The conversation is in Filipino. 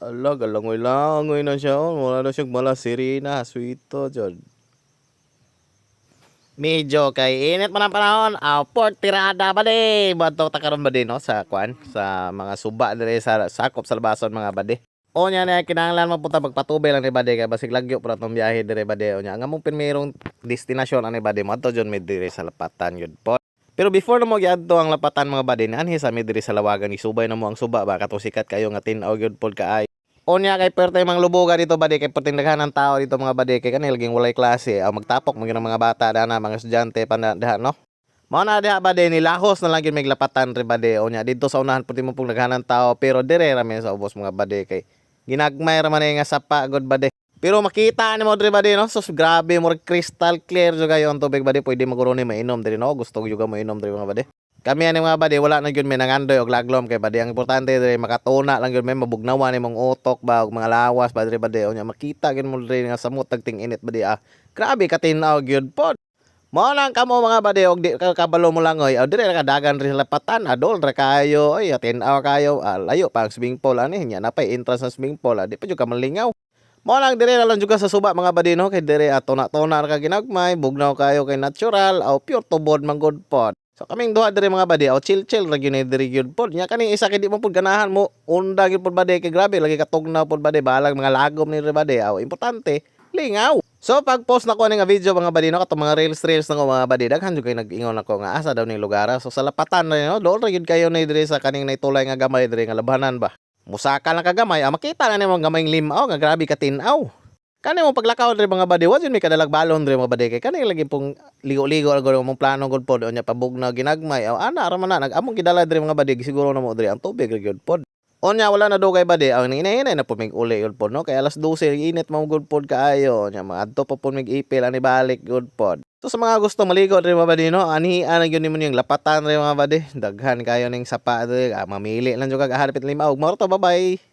Ala, galangoy-langoy na siya. Oh. Wala na siyang mala sirina. Sweet to, Jod. Medyo kay init man ang panahon. Ah, port tirada ba di? Bato ta karon ba di no sa kwan sa mga suba dire sa sakop sa labason mga bade. O nya na kinahanglan mo punta magpatubay lang ni bade kay basig lagyo para tong biyahe dire bade o nya nga mong pirmirong destinasyon ani bade mo to jon med dire sa lapatan yun po. Pero before na mo giadto ang lapatan mga bade anhi sa mi dire sa lawagan ni subay na mo ang suba ba kato sikat kayo nga tin-aw gyud pod kaay. Unya kay pertay mang lubuga dito bade kay perting daghan ng tao dito mga bade kay kanil laging walay klase aw magtapok mga mga bata dana mga estudyante pa na diha no. Mao na diha bade nilahos na lang gyud may lapatan ri bade unya dito sa unahan puti mo pong daghan ng tao pero dire ra sa ubos mga bade kay ginagmay ra man nga sapa god bade. Pero makita ni mo diri bade no sus grabe mo crystal clear jud kayo ang tubig bade pwede maguro ni mainom diri no gusto juga mo inom diri mga bade. Kami ani mga bade wala na gyud may nangandoy og laglom kay bade ang importante diri makatuna lang gyud may mabugnawan imong utok ba og mga lawas ba diri bade unya makita gyud mo diri nga samot tagting init bade ah. Grabe katinaw gyud pod. Mao lang kamo mga bade og di ka kabalo mo lang oy. Aw dire ka dagan ri lapatan adol ra kayo oy atinaw kayo ah, layo pa ang swimming pool ani nya napay entrance sa swimming pool ah, di pa jud ka malingaw. Mao lang dire lang juga sa suba mga badino kay dire ato na tona ka ginagmay bugnaw kayo kay natural aw pure tubod man good pod. So kaming duha dire mga badi aw chill chill ra gyud ni dire gyud pod. Nya kani isa kay di mo pod ganahan mo unda gyud pod badi kay grabe lagi katugnaw pod badi balag mga lagom ni badi aw importante lingaw. So pag post na ko nga video mga badino kato mga reels reels na ko mga badi daghan jud kay nag-ingon ako nga asa daw ning lugar. So sa lapatan na no dool ra gyud kayo ni dire sa kaning naitulay nga gamay dire nga labhanan ba. Musaka lang kagamay, ah, makita na nimo gamay limaw nga grabe ka tinaw. Kani mo paglakaw diri mga badi, wa jud mi kadalag balon diri mga badi kay kani lagi pong ligo-ligo agad mong plano gud pod unya pabugna ginagmay. Aw ana ra man na nag-among gidala diri mga badi siguro na mo diri ang tubig ra gyud pod. Unya wala na dugay badi, ang hinay-hinay na po mig uli gud pod no kay alas 12 init mo gud pod kaayo. Mga adto pa po mig ipil ani balik gud pod. So sa mga gusto maligo diri mga badi no, ani ana gyud nimo yung lapatan diri mga badi. Daghan kayo ning sapa diri, ah, mamili lang jud kag hanapit lima og morto bye-bye.